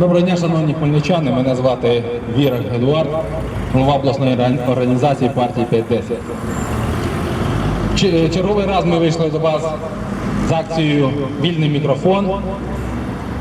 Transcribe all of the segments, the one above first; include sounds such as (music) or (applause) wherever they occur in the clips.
Доброго дня, шановні хмельничани. Мене звати Вірак Едуард, голова обласної організації партії 510. Ч- Черговий раз ми вийшли до вас з акцією Вільний мікрофон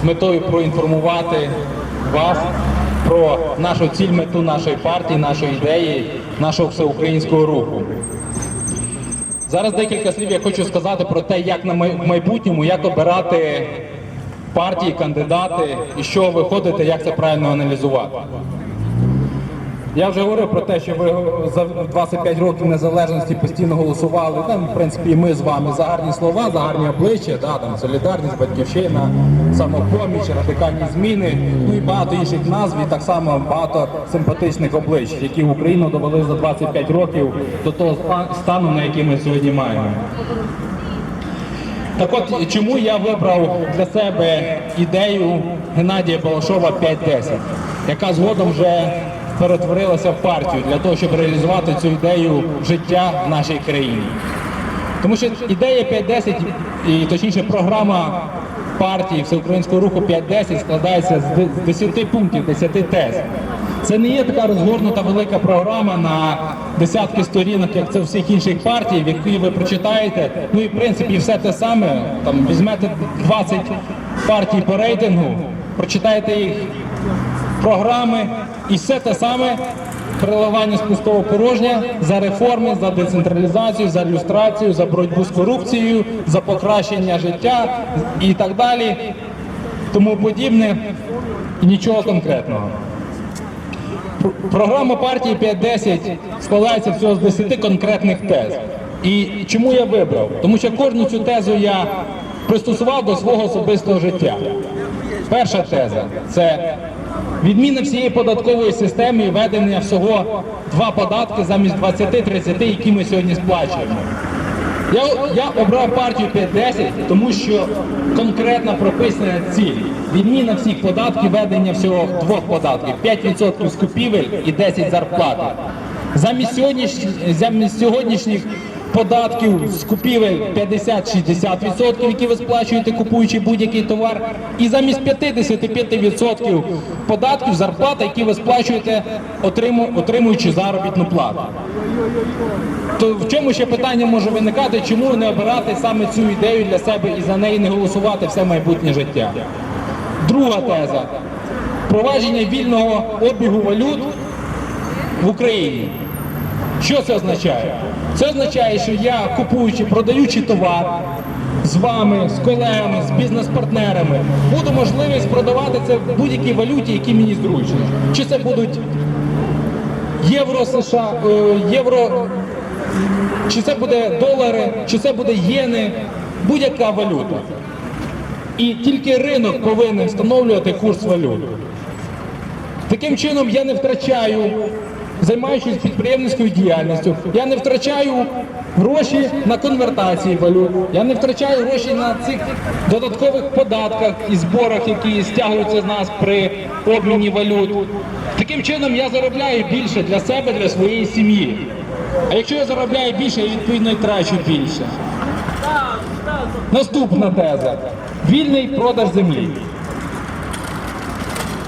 з метою проінформувати вас про нашу ціль, мету нашої партії, нашої ідеї, нашого всеукраїнського руху. Зараз декілька слів я хочу сказати про те, як на майбутньому, як обирати партії, кандидати і що виходити, як це правильно аналізувати. Я вже говорив про те, що ви за 25 років незалежності постійно голосували. Там, в принципі, і ми з вами за гарні слова, за гарні обличчя, да, там солідарність, батьківщина, самопоміч, радикальні зміни, ну і багато інших назв, і так само багато симпатичних облич, які Україну довели за 25 років до того ста- стану, на який ми сьогодні маємо. Так от чому я вибрав для себе ідею Геннадія Балашова 5-10, яка згодом вже перетворилася в партію для того, щоб реалізувати цю ідею життя в нашій країні. Тому що ідея 5-10, і точніше програма партії Всеукраїнського руху 5-10 складається з з 10 пунктів, 10 тез. Це не є така розгорнута велика програма на десятки сторінок, як це у всіх інших партій, в які ви прочитаєте. Ну і в принципі все те саме. Там візьмете 20 партій по рейтингу, прочитаєте їх програми і все те саме переливання з пустого порожня за реформи, за децентралізацію, за люстрацію, за боротьбу з корупцією, за покращення життя і так далі, тому подібне, і нічого конкретного. Пр- Програма партії 5.10 складається всього з 10 конкретних тез. І чому я вибрав? Тому що кожну цю тезу я пристосував до свого особистого життя. Перша теза це відміна всієї податкової системи і введення всього два податки замість 20-30, які ми сьогодні сплачуємо. Я, я обрав партію 510, тому що конкретно прописана ціль. Відміна всіх податків, ведення всього двох податків: 5% з купівель і 10 зарплати. Замість, сьогоднішніх, замість сьогоднішніх податків з купівель 50-60%, які ви сплачуєте, купуючи будь-який товар, і замість 55% податків зарплата, які ви сплачуєте, отримуючи заробітну плату. То в чому ще питання може виникати, чому не обирати саме цю ідею для себе і за неї не голосувати все майбутнє життя? Друга теза впровадження вільного обігу валют в Україні. Що це означає? Це означає, що я купуючи, продаючи товар з вами, з колегами, з бізнес-партнерами, буду можливість продавати це в будь-якій валюті, які мені зручно. Чи це будуть євро США, е, євро, чи це буде долари, чи це буде єни, будь-яка валюта. І тільки ринок повинен встановлювати курс валют. Таким чином я не втрачаю, займаючись підприємницькою діяльністю, я не втрачаю гроші на конвертації валют, я не втрачаю гроші на цих додаткових податках і зборах, які стягуються з нас при обміні валют. Таким чином я заробляю більше для себе, для своєї сім'ї. А якщо я заробляю більше, я відповідно і трачу більше. Наступна теза. Вільний продаж землі.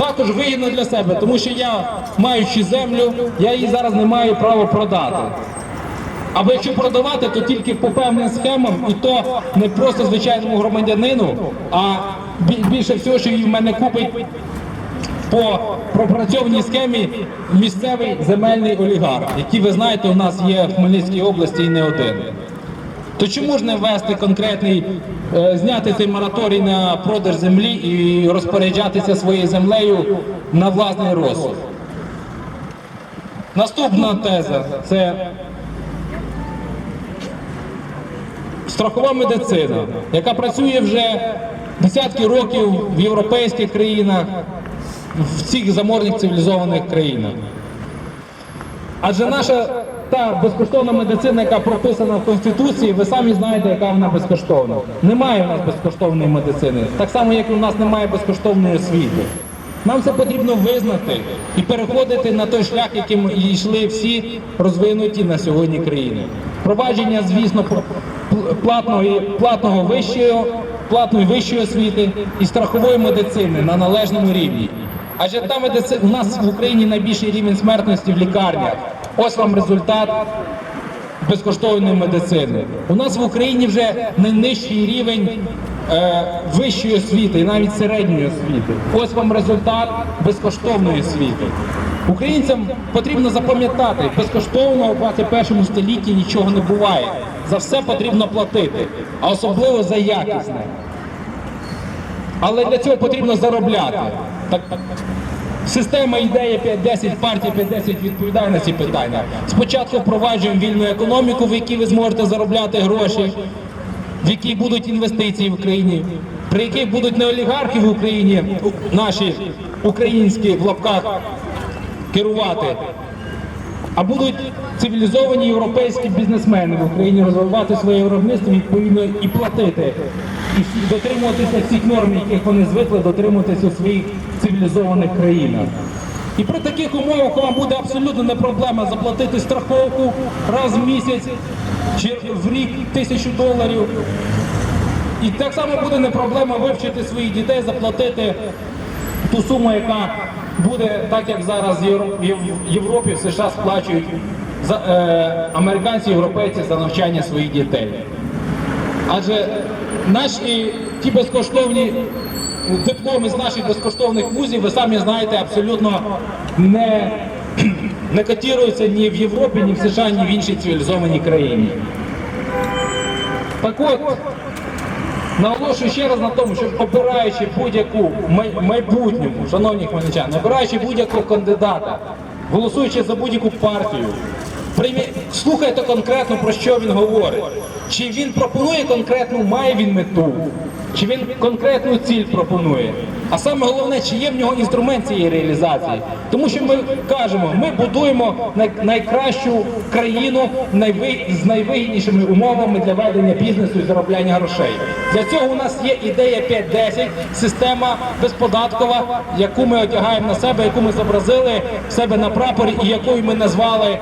Також вигідно для себе, тому що я, маючи землю, я її зараз не маю права продати. Або якщо продавати, то тільки по певним схемам, і то не просто звичайному громадянину, а більше всього, що її в мене купить по пропрацьованій схемі місцевий земельний олігарх, який ви знаєте, у нас є в Хмельницькій області і не один. То чому ж не ввести конкретний, е, зняти цей мораторій на продаж землі і розпоряджатися своєю землею на власний розсуд? Наступна теза це страхова медицина, яка працює вже десятки років в європейських країнах, в цих заможних цивілізованих країнах. Адже наша та безкоштовна медицина, яка прописана в Конституції, ви самі знаєте, яка вона безкоштовна. Немає в нас безкоштовної медицини, так само, як і у нас немає безкоштовної освіти. Нам це потрібно визнати і переходити на той шлях, яким йшли всі розвинуті на сьогодні країни. Впровадження, звісно, пл- платного, вищого безплатної вищої освіти і страхової медицини на належному рівні. Адже та медицина у нас в Україні найбільший рівень смертності в лікарнях. Ось вам результат безкоштовної медицини. У нас в Україні вже найнижчий рівень е, вищої освіти і навіть середньої освіти. Ось вам результат безкоштовної освіти. Українцям потрібно запам'ятати, безкоштовно у 21 столітті нічого не буває. За все потрібно платити, а особливо за якісне. Але для цього потрібно заробляти. Так, Система ідея 5-10, партія 5-10 відповідає на ці питання. Спочатку впроваджуємо вільну економіку, в якій ви зможете заробляти гроші, в якій будуть інвестиції в Україні, при яких будуть не олігархи в Україні, наші українські в лапках керувати, а будуть цивілізовані європейські бізнесмени в Україні розвивати своє виробництво відповідно і платити, і дотримуватися всіх норм, яких вони звикли дотримуватися у своїх цивілізованих країнах. І при таких умовах вам буде абсолютно не проблема заплатити страховку раз в місяць чи в рік тисячу доларів. І так само буде не проблема вивчити своїх дітей, заплатити ту суму, яка буде так, як зараз в Європі, в США сплачують за, е, американці, європейці за навчання своїх дітей. Адже наші ті безкоштовні дипломи з наших безкоштовних вузів, ви самі знаєте, абсолютно не, (clears throat) не котируються ні в Європі, ні в США, ні в іншій цивілізованій країні. Так от, Наголошую ще раз на тому, що обираючи будь-яку майбутньому, шановні хмельничани, обираючи будь-якого кандидата, голосуючи за будь-яку партію, приймі- слухайте конкретно про що він говорить. Чи він пропонує конкретну, має він мету, чи він конкретну ціль пропонує. А саме головне, чи є в нього інструмент цієї реалізації. Тому що ми кажемо, ми будуємо най- найкращу країну з найвигіднішими умовами для ведення бізнесу і заробляння грошей. Для цього у нас є ідея 5.10, система безподаткова, яку ми одягаємо на себе, яку ми зобразили в себе на прапорі і якою ми назвали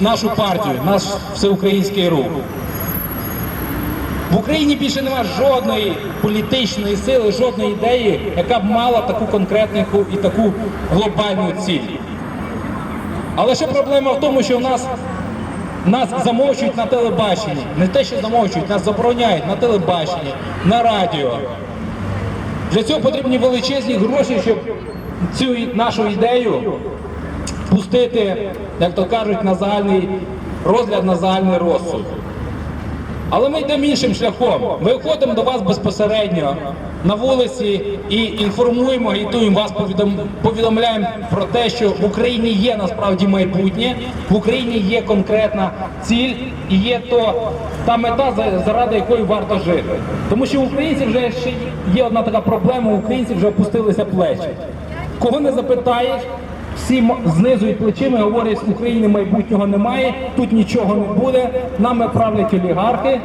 нашу партію, наш всеукраїнський рух. В Україні більше немає жодної політичної сили, жодної ідеї, яка б мала таку конкретну і таку глобальну ціль. Але ще проблема в тому, що нас нас замовчують на телебаченні. Не те, що замовчують, нас забороняють на телебаченні, на радіо. Для цього потрібні величезні гроші, щоб цю нашу ідею пустити, як то кажуть, на загальний розгляд, на загальний розсуд. Але ми йдемо іншим шляхом. Ми виходимо до вас безпосередньо на вулиці і інформуємо, агітуємо вас, повідомляємо про те, що в Україні є насправді майбутнє, в Україні є конкретна ціль і є то та мета, заради якої варто жити. Тому що у українців вже ще є одна така проблема, у українців вже опустилися плечі. Кого не запитаєш, всі знизують плечима, і говорять, в Україні майбутнього немає, тут нічого не буде, нами правлять олігархи,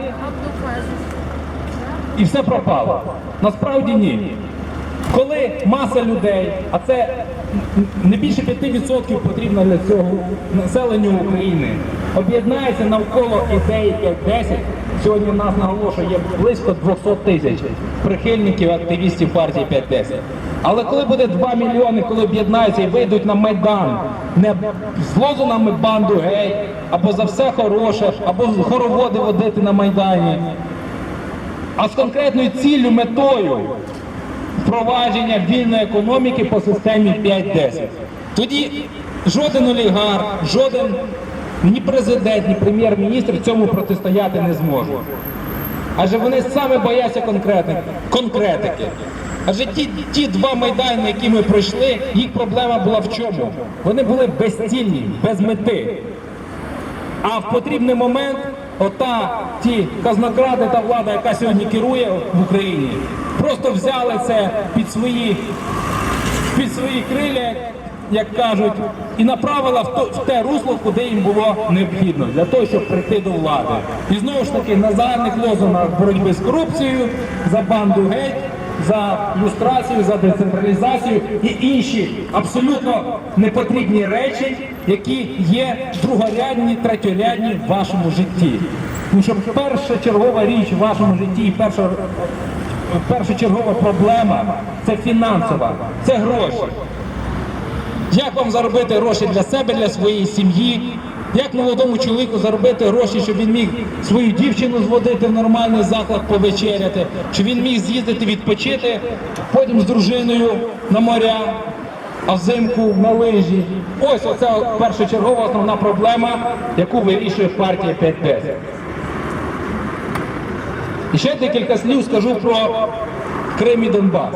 і все пропало. Насправді ні. Коли маса людей, а це не більше 5% потрібно для цього населенню України, об'єднається навколо ідеї 5-10, сьогодні нас наголошує близько 200 тисяч прихильників, активістів партії 5-10. Але коли буде 2 мільйони, коли об'єднаються і вийдуть на Майдан, не з лозунами банду гей, або за все хороше, або хороводи водити на Майдані, а з конкретною ціллю, метою впровадження вільної економіки по системі 5-10. Тоді жоден олігарх, жоден ні президент, ні прем'єр-міністр цьому протистояти не зможуть. Адже вони саме бояться конкретики. Адже ті, ті два майдани, які ми пройшли, їх проблема була в чому? Вони були безцільні, без мети. А в потрібний момент ота ті казнокради та влада, яка сьогодні керує в Україні, просто взяли це під свої, під свої криля, як кажуть, і направила в, те русло, куди їм було необхідно, для того, щоб прийти до влади. І знову ж таки на загальних лозунгах боротьби з корупцією, за банду геть, за люстрацію, за децентралізацію і інші абсолютно непотрібні речі, які є другорядні, третьорядні в вашому житті. Тому що перша чергова річ в вашому житті і перша, першочергова проблема це фінансова, це гроші. Як вам заробити гроші для себе, для своєї сім'ї? Як молодому чоловіку заробити гроші, щоб він міг свою дівчину зводити в нормальний заклад повечеряти, щоб він міг з'їздити відпочити, потім з дружиною на моря, а взимку на лижі. Ось оце першочергова основна проблема, яку вирішує партія 5-10. І ще декілька слів скажу про Крим і Донбас.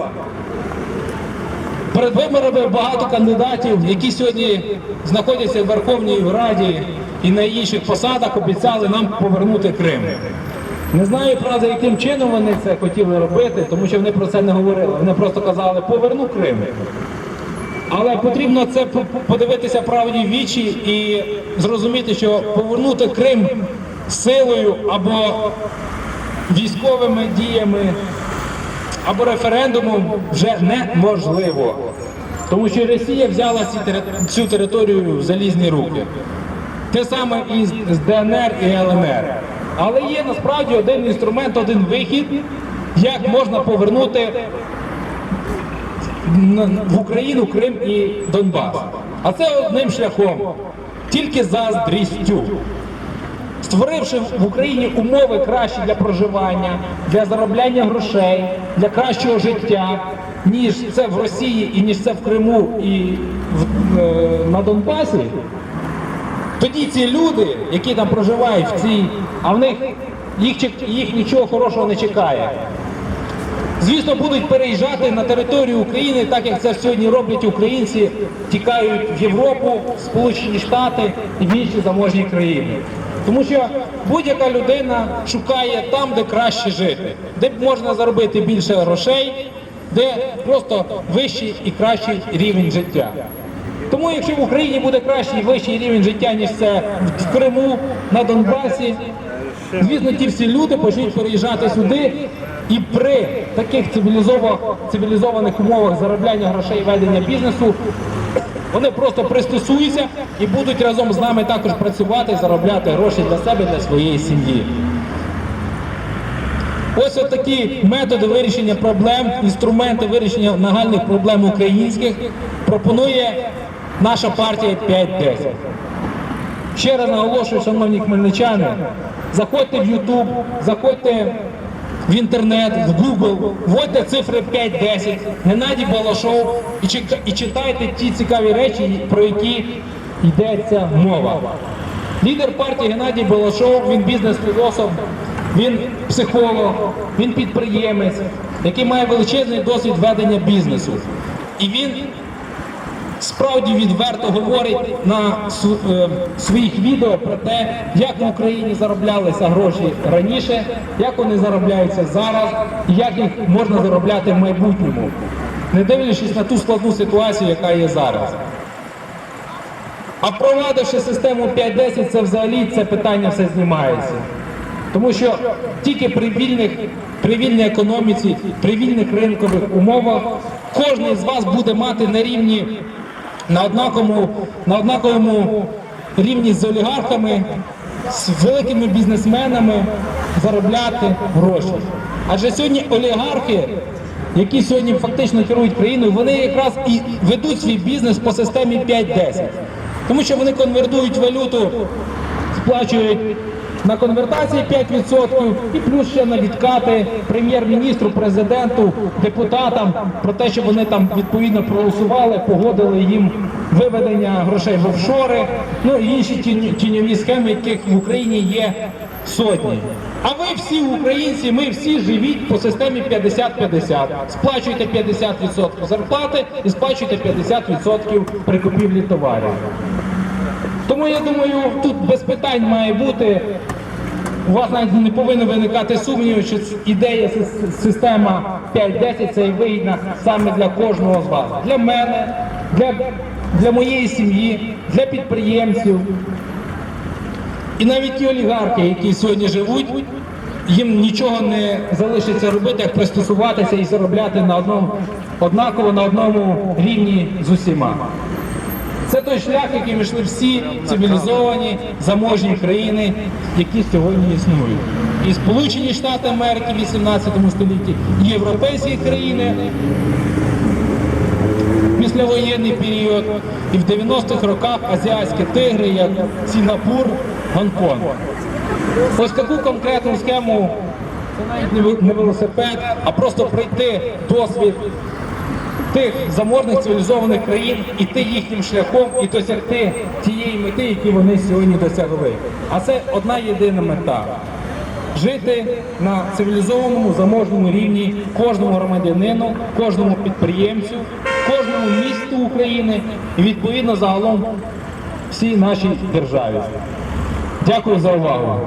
Перед виборами багато кандидатів, які сьогодні знаходяться в Верховній Раді і на інших посадах, обіцяли нам повернути Крим. Не знаю, правда, яким чином вони це хотіли робити, тому що вони про це не говорили. Вони просто казали, поверну Крим. Але потрібно це подивитися правді в вічі і зрозуміти, що повернути Крим силою або військовими діями або референдумом вже неможливо. Тому що Росія взяла цю територію в залізні руки. Те саме і з ДНР і ЛНР. Але є насправді один інструмент, один вихід, як можна повернути в Україну Крим і Донбас. А це одним шляхом, тільки заздрістю створивши в Україні умови кращі для проживання, для заробляння грошей, для кращого життя, ніж це в Росії і ніж це в Криму і в, е, на Донбасі, тоді ці люди, які там проживають в цій, а в них їх, їх нічого хорошого не чекає. Звісно, будуть переїжджати на територію України, так як це сьогодні роблять українці, тікають в Європу, Сполучені Штати і в інші заможні країни. Тому що будь-яка людина шукає там, де краще жити, де можна заробити більше грошей, де просто вищий і кращий рівень життя. Тому якщо в Україні буде кращий і вищий рівень життя, ніж це в Криму, на Донбасі, звісно, ті всі люди почнуть переїжджати сюди, і при таких цивілізованих, умовах заробляння грошей ведення бізнесу вони просто пристосуються і будуть разом з нами також працювати, заробляти гроші для себе, для своєї сім'ї. Ось такі методи вирішення проблем, інструменти вирішення нагальних проблем українських пропонує наша партія 5-10. Ще раз наголошую, шановні хмельничани, заходьте в YouTube, заходьте в інтернет, в Google, вводьте цифри 5-10, Геннадій Балашов і, читайте ті цікаві речі, про які йдеться мова. Лідер партії Геннадій Балашов, він бізнес-філософ, він психолог, він підприємець, який має величезний досвід ведення бізнесу. І він справді відверто говорить на е, своїх відео про те, як в Україні зароблялися гроші раніше, як вони заробляються зараз, і як їх можна заробляти в майбутньому, не дивлячись на ту складну ситуацію, яка є зараз. А впровадивши систему 5-10, це взагалі це питання все знімається. Тому що тільки при вільних, при вільній економіці, при вільних ринкових умовах кожен з вас буде мати на рівні на однаковому, на однаковому рівні з олігархами, з великими бізнесменами заробляти гроші. Адже сьогодні олігархи, які сьогодні фактично керують країною, вони якраз і ведуть свій бізнес по системі 5-10. Тому що вони конвертують валюту, сплачують на конвертації 5% і плюс ще на відкати прем'єр-міністру, президенту, депутатам про те, щоб вони там відповідно проголосували, погодили їм виведення грошей в офшори, ну і інші тіньові схеми, яких в Україні є сотні. А ви всі українці, ми всі живіть по системі 50-50. Сплачуйте 50% зарплати і сплачуйте 50% при купівлі товарів. Тому я думаю, тут без питань має бути. У вас навіть не повинно виникати сумнівів, що ідея система 5-10 це і вигідна саме для кожного з вас. Для мене, для, для моєї сім'ї, для підприємців. І навіть ті олігархи, які сьогодні живуть, їм нічого не залишиться робити, як пристосуватися і заробляти на одному однаково на одному рівні з усіма. Це той шлях, яким йшли всі цивілізовані заможні країни, які сьогодні існують. І Сполучені Штати Америки в 18 столітті, і європейські країни післявоєнний період, і в 90-х роках азіатські тигри, як Сінгапур, Гонконг. Ось таку конкретну схему, це навіть не велосипед, а просто пройти досвід тих заможних цивілізованих країн, іти їхнім шляхом і досягти тієї мети, які вони сьогодні досягли. А це одна єдина мета. Жити на цивілізованому заможному рівні кожному громадянину, кожному підприємцю, кожному місту України і відповідно загалом всій нашій державі. Дякую за увагу.